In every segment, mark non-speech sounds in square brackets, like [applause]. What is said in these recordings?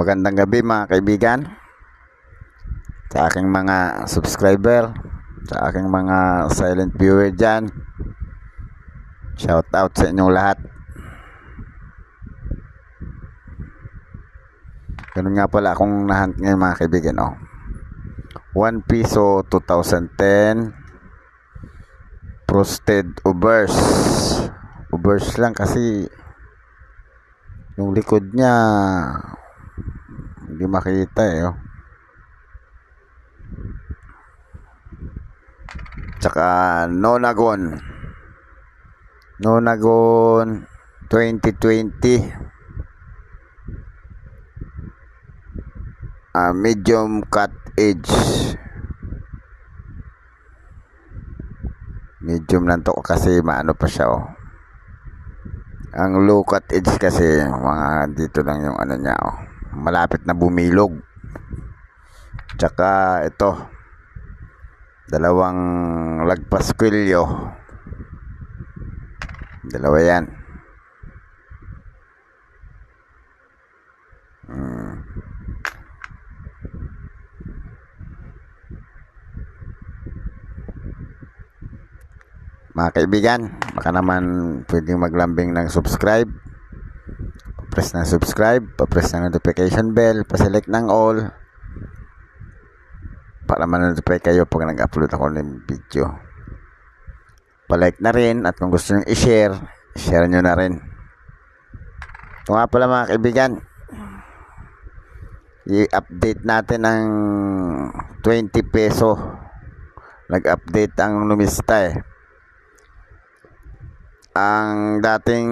Magandang gabi mga kaibigan. Sa aking mga subscriber, sa aking mga silent viewer dyan. Shout out sa inyong lahat. Ganun nga pala akong nahunt ngayon mga kaibigan. Oh. 1 piso 2010 frosted ubers. Ubers lang kasi yung likod niya hindi makita eh. Oh. Tsaka Nonagon. Nonagon 2020. Ah, medium cut edge. Medium lang to kasi maano pa siya oh. Ang low cut edge kasi mga dito lang yung ano niya oh. Malapit na bumilog. Tsaka ito. Dalawang lagpas kwilyo. Dalawa yan. Hmm. Mga kaibigan, baka naman pwedeng maglambing ng subscribe. Pa-press ng subscribe, pa-press ng notification bell, pa-select ng all. Para ma-notify kayo pag nag-upload ako ng video. Pa-like na rin at kung gusto nyo i-share, share nyo na rin. Ito nga pala mga kaibigan, i-update natin ng 20 peso. Nag-update ang numista eh ang dating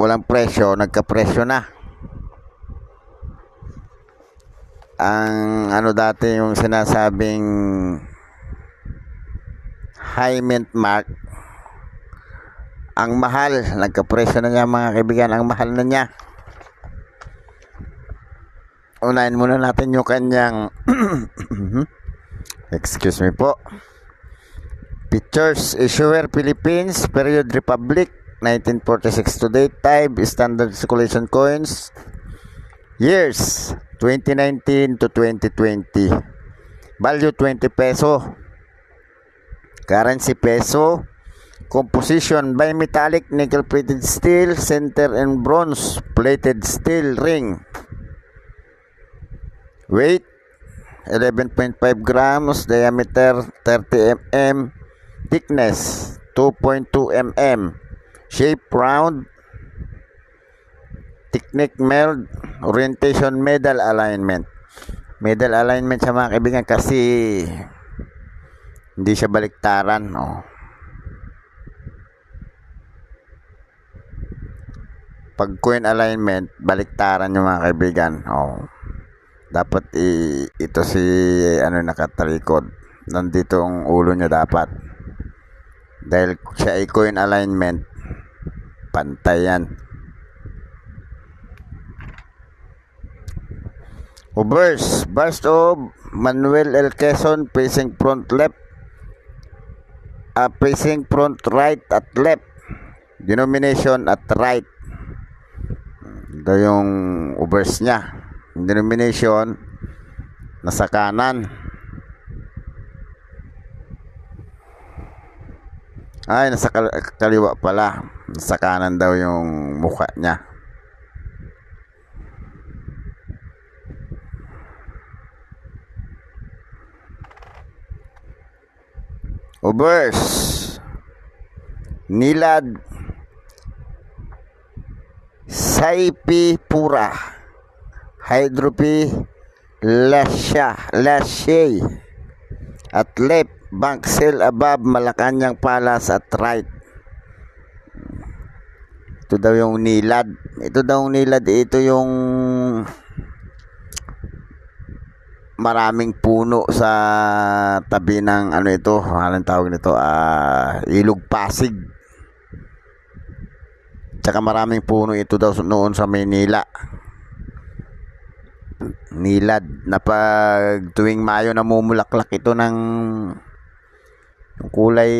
walang presyo, nagka-presyo na. Ang ano dati yung sinasabing high mint mark ang mahal, nagka-presyo na niya mga kaibigan, ang mahal na niya. Unahin muna natin yung kanyang [clears throat] excuse me po. Pictures, Issuer, Philippines, Period Republic, 1946 to date, Type, Standard Circulation Coins, Years, 2019 to 2020. Value, 20 peso. Currency, peso. Composition, bimetallic, nickel plated steel, center and bronze, plated steel ring. Weight, 11.5 grams, diameter 30 mm, thickness 2.2 mm shape round technique meld orientation medal alignment medal alignment sa mga kaibigan kasi hindi siya baliktaran oh. pag coin alignment baliktaran yung mga kaibigan oh. dapat i, ito si ano nakatalikod nandito ang ulo niya dapat dahil siya ay coin alignment pantay yan Ubers, bust of Manuel L. Quezon facing front left. Uh, facing front right at left. Denomination at right. Ito yung Ubers niya. Denomination nasa kanan Ay, nasa kal- kaliwa pala. Nasa kanan daw yung mukha niya. Ubers. Nilad. Saipi pura. Hydropy lasya. Lashay. At left bank sale above Malacanang Palace at right. Ito daw yung nilad. Ito daw yung nilad. Ito yung maraming puno sa tabi ng ano ito. Anong tawag nito? Ah, Ilog Pasig. Tsaka maraming puno ito daw noon sa Maynila. Nilad na pag tuwing Mayo namumulaklak ito ng yung kulay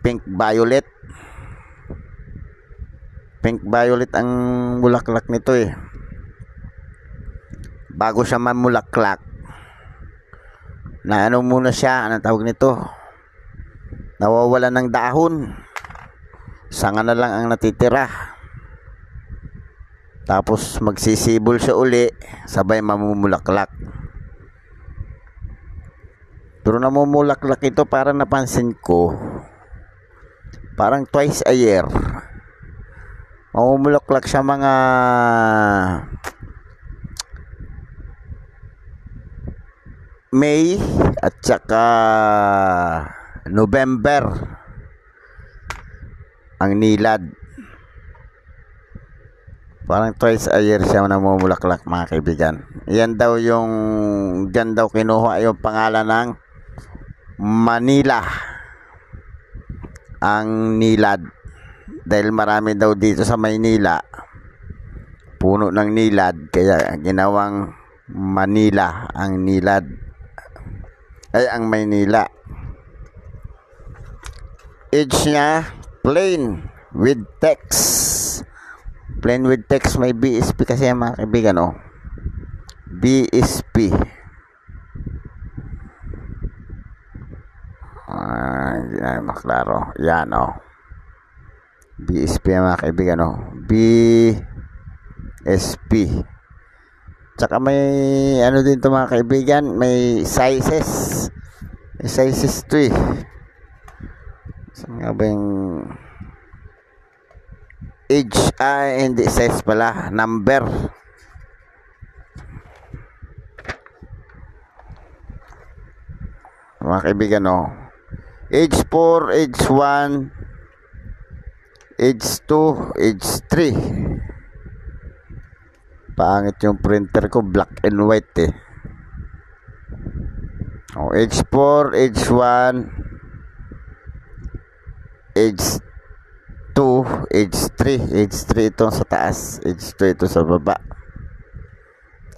pink violet Pink violet ang bulaklak nito eh. Bago siya mamulaklak, na ano muna siya, anong tawag nito? Nawawala ng dahon. Sanga na lang ang natitira. Tapos magsisibol siya uli, sabay mamumulaklak. Pero namumulaklak ito parang napansin ko. Parang twice a year. Mamumulaklak siya mga May at saka November ang nilad. Parang twice a year siya namumulaklak mga kaibigan. Yan daw yung, dyan daw kinuha yung pangalan ng Manila. Ang nilad. Dahil marami daw dito sa Maynila. Puno ng nilad. Kaya ginawang Manila ang nilad. Ay, ang Maynila. Age niya, plain with text. Plain with text may BSP kasi mga kaibigan, oh. BSP. Ah, hindi na maklaro. Yan, oh. BSP mga kaibigan, oh. BSP. Tsaka may, ano din to mga kaibigan, may sizes. May sizes to eh. Saan nga ba yung age? Ah, hindi size pala. Number. Mga kaibigan, oh. Age 4, age 1, age 2, age 3. Pangit yung printer ko, black and white eh. Oh, age 4, age 1, age 2, age 3, age 3 ito sa taas, age 2 ito sa baba.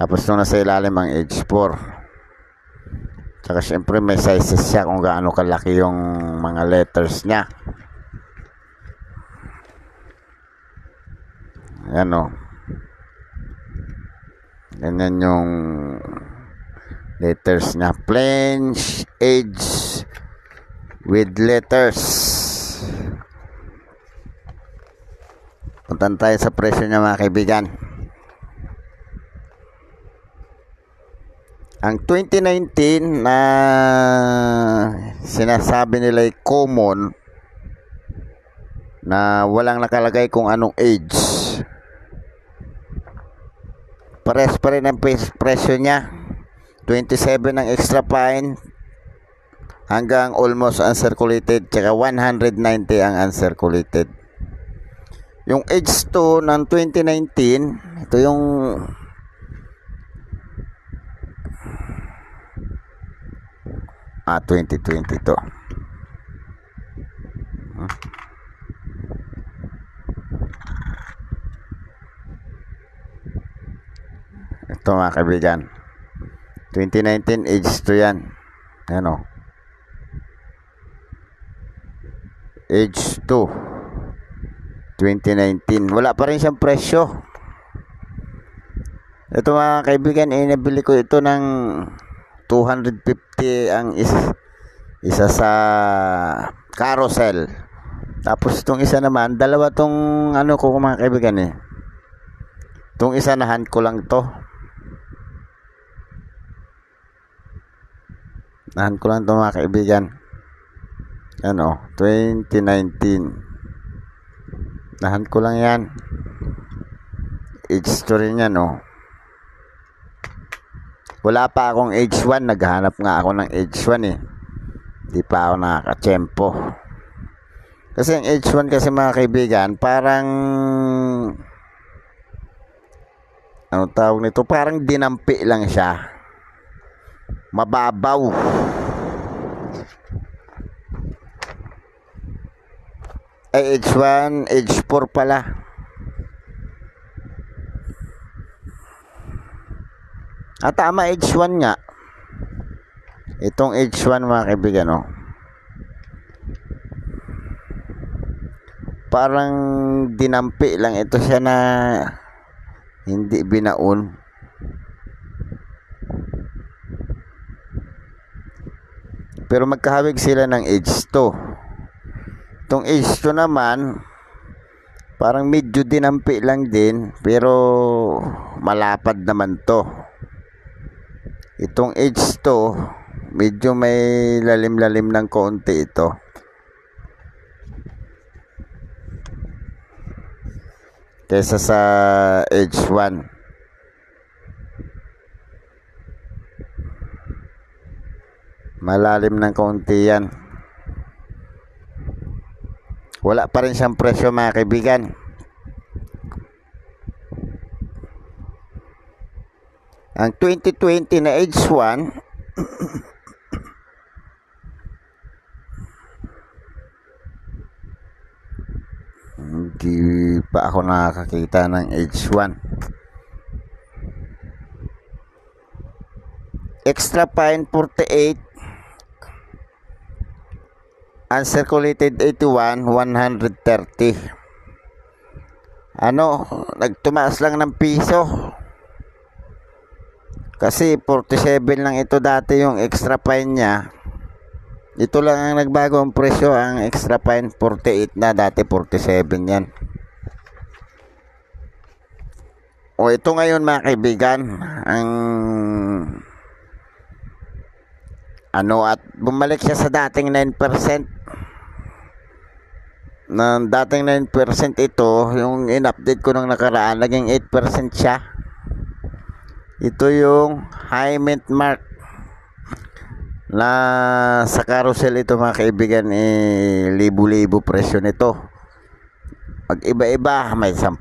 Tapos nung nasa ilalim ang age 4. Tsaka syempre may sizes siya kung gaano kalaki yung mga letters niya. Ayan o. Ganyan yung letters niya. Plain age with letters. Puntan tayo sa presyo niya mga kaibigan. Ang 2019 na sinasabi nila ay common na walang nakalagay kung anong age. Pares pa rin ang pres- presyo niya. 27 ang extra fine hanggang almost uncirculated tsaka 190 ang uncirculated. Yung age 2 ng 2019, ito yung Ah, 2020 to. Hmm. Ito mga kaibigan. 2019 age 2 yan. Ano? Age 2. 2019. Wala pa rin siyang presyo. Ito mga kaibigan, eh, nabili ko ito ng 250 ang isa, isa sa carousel. Tapos itong isa naman, dalawa tong ano ko mga kaibigan eh. Itong isa na hand ko lang to. Nahan ko lang to mga kaibigan. Ano, 2019. Nahan ko lang yan. Age story niya, no. Wala pa akong age 1. Naghanap nga ako ng age 1 eh. Di pa ako nakakatsempo. Kasi ang age 1 kasi mga kaibigan, parang ano tawag nito? Parang dinampi lang siya. Mababaw. Ay, age 1, age 4 pala. Ah, tama, age 1 nga. Itong age 1 mga kaibigan, oh. parang dinampi lang ito siya na hindi binaon. Pero magkahawig sila ng age 2. Itong age 2 naman, parang medyo dinampi lang din, pero malapad naman to. Itong age 2, medyo may lalim-lalim ng konti ito. Kesa sa age 1. Malalim ng kaunti yan. Wala pa rin siyang presyo mga kaibigan. Ang 2020 na age 1 hindi pa ako nakakakita ng age 1 extra fine 48 uncirculated 81 130 ano nagtumaas lang ng piso kasi 47 lang ito dati yung extra fine niya. Ito lang ang nagbago ang presyo ang extra fine 48 na dati 47 yan. O ito ngayon mga kaibigan ang ano at bumalik siya sa dating 9% na dating 9% ito yung in-update ko nung nakaraan naging 8% siya ito yung high mint mark na sa carousel ito mga kaibigan eh libo-libo presyo nito pag iba-iba may 10,000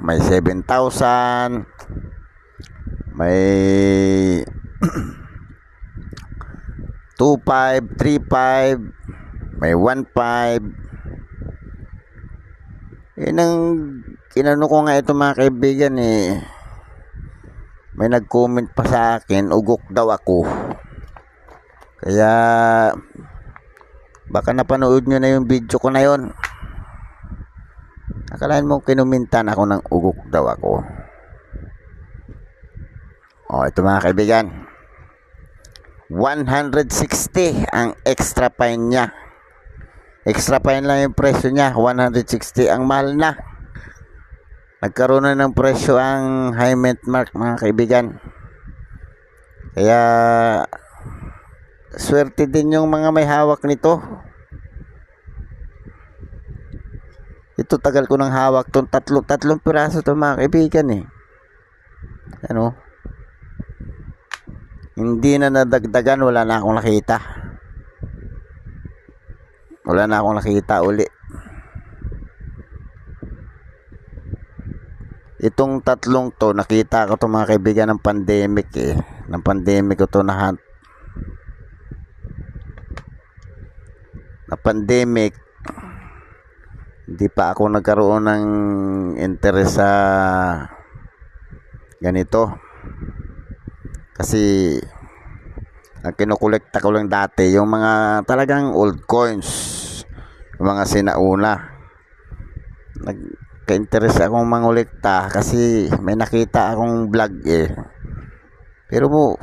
may 7,000 may [clears throat] 2.5, 3.5, may 1.5. Yun ang inano ko nga ito mga kaibigan eh. May nag-comment pa sa akin, ugok daw ako. Kaya baka napanood nyo na yung video ko na yon. Akalain mo kinumintan ako ng ugok daw ako. O, ito mga kaibigan. 160 ang extra fine niya. Extra fine lang yung presyo niya, 160 ang mahal na. Nagkaroon na ng presyo ang high mark mga kaibigan. Kaya swerte din yung mga may hawak nito. Ito tagal ko ng hawak tong tatlo, tatlong piraso to mga kaibigan eh. Ano? Hindi na nadagdagan, wala na akong nakita. Wala na akong nakita uli. Itong tatlong to, nakita ko to mga kaibigan ng pandemic eh. Ng pandemic ko to na hunt. Na pandemic, hindi pa ako nagkaroon ng interest sa ganito. Kasi ang kinukolekta ko lang dati yung mga talagang old coins yung mga sinauna nagka-interest akong mangolekta kasi may nakita akong vlog eh. Pero mo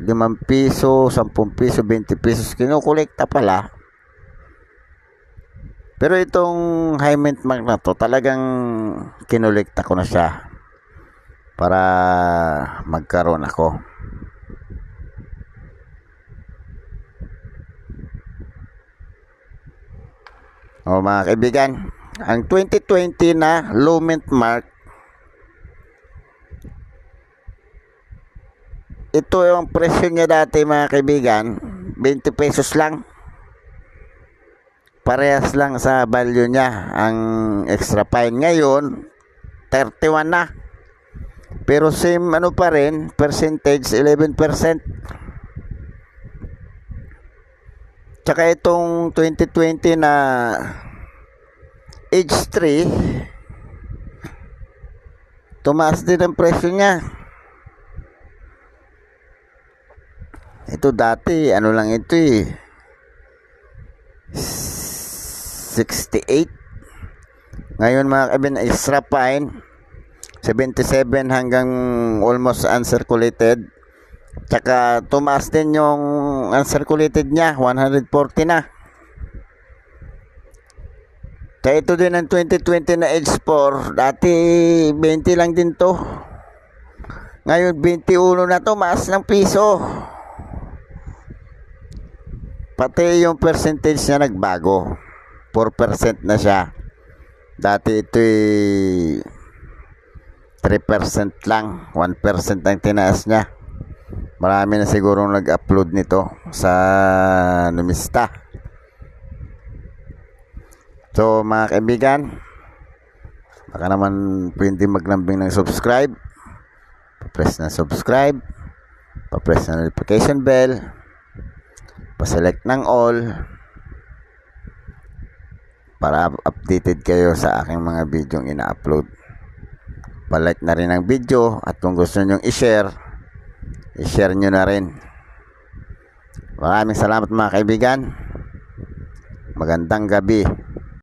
5 piso, 10 piso, 20 pesos kinukolekta pala. Pero itong high mint mark na to talagang kinolekta ko na siya para magkaroon ako. O mga kaibigan, ang 2020 na low mint mark ito yung presyo niya dati mga kaibigan. 20 pesos lang. Parehas lang sa value niya. Ang extra fine ngayon 31 na. Pero same ano pa rin percentage 11% Tsaka itong 2020 na age 3 tumaas din ang presyo niya. Ito dati, ano lang ito eh. 68 Ngayon mga kaibigan, extra fine. 77 hanggang almost uncirculated. Tsaka tumaas din yung uncirculated niya, 140 na. Kaya ito din ang 2020 na H4, dati 20 lang din to. Ngayon 21 na to, maas ng piso. Pati yung percentage niya nagbago. 4% na siya. Dati ito'y 3% lang, 1% ang tinaas niya. Marami na siguro nag-upload nito sa Numista. So mga kaibigan, baka naman pwede maglambing ng subscribe. Pa-press na subscribe. Pa-press na notification bell. Pa-select ng all. Para up- updated kayo sa aking mga video ina-upload. Pa-like na rin ang video at kung gusto nyo i-share, i-share nyo na rin. Maraming salamat mga kaibigan. Magandang gabi.